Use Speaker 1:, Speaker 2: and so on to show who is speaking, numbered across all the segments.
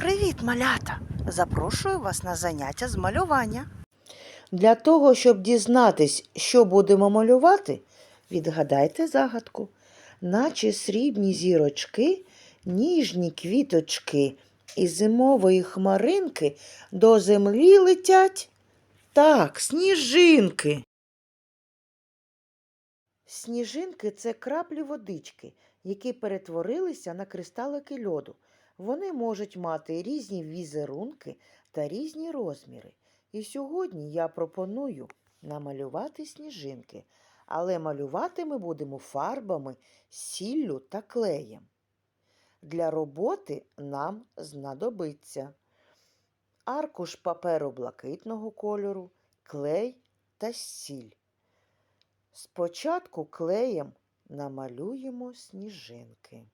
Speaker 1: Привіт, малята! Запрошую вас на заняття з малювання.
Speaker 2: Для того, щоб дізнатись, що будемо малювати, відгадайте загадку. Наче срібні зірочки, ніжні квіточки із зимової хмаринки до землі летять. Так, сніжинки. Сніжинки це краплі водички, які перетворилися на кристалики льоду. Вони можуть мати різні візерунки та різні розміри. І сьогодні я пропоную намалювати сніжинки, але малювати ми будемо фарбами, сіллю та клеєм. Для роботи нам знадобиться аркуш паперу блакитного кольору, клей та сіль. Спочатку клеєм намалюємо сніжинки.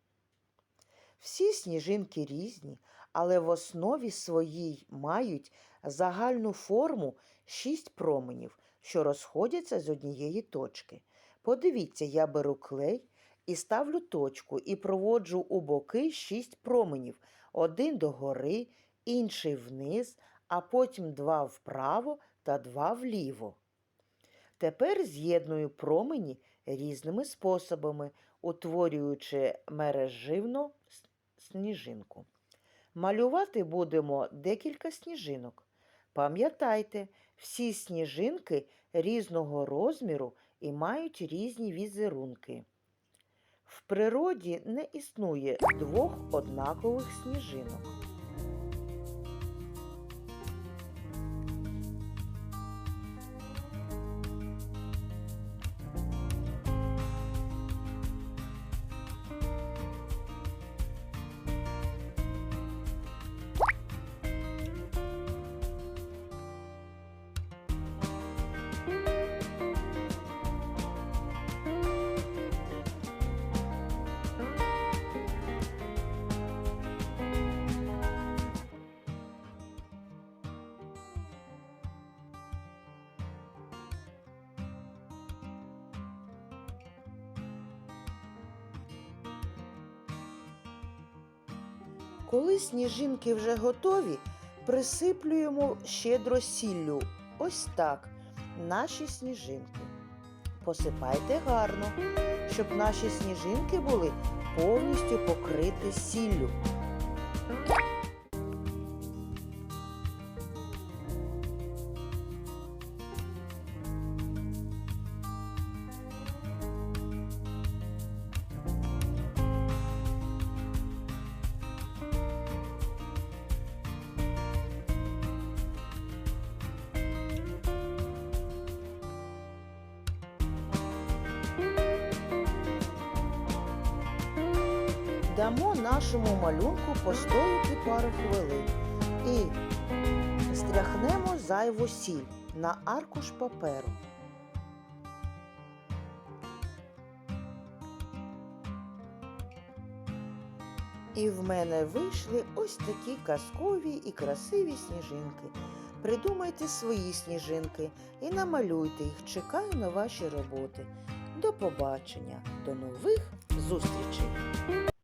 Speaker 2: Всі сніжинки різні, але в основі своїй мають загальну форму шість променів, що розходяться з однієї точки. Подивіться, я беру клей і ставлю точку і проводжу у боки шість променів: один догори, інший вниз, а потім два вправо та два вліво. Тепер з'єдную промені різними способами, утворюючи мереживну сніжинку. Малювати будемо декілька сніжинок. Пам'ятайте, всі сніжинки різного розміру і мають різні візерунки. В природі не існує двох однакових сніжинок. Коли сніжинки вже готові, присиплюємо щедро сіллю. Ось так наші сніжинки. Посипайте гарно, щоб наші сніжинки були повністю покриті сіллю. Дамо нашому малюнку постояти пару хвилин і стряхнемо зайву сіль на аркуш паперу. І в мене вийшли ось такі казкові і красиві сніжинки. Придумайте свої сніжинки і намалюйте їх. Чекаю на ваші роботи. До побачення, до нових зустрічей!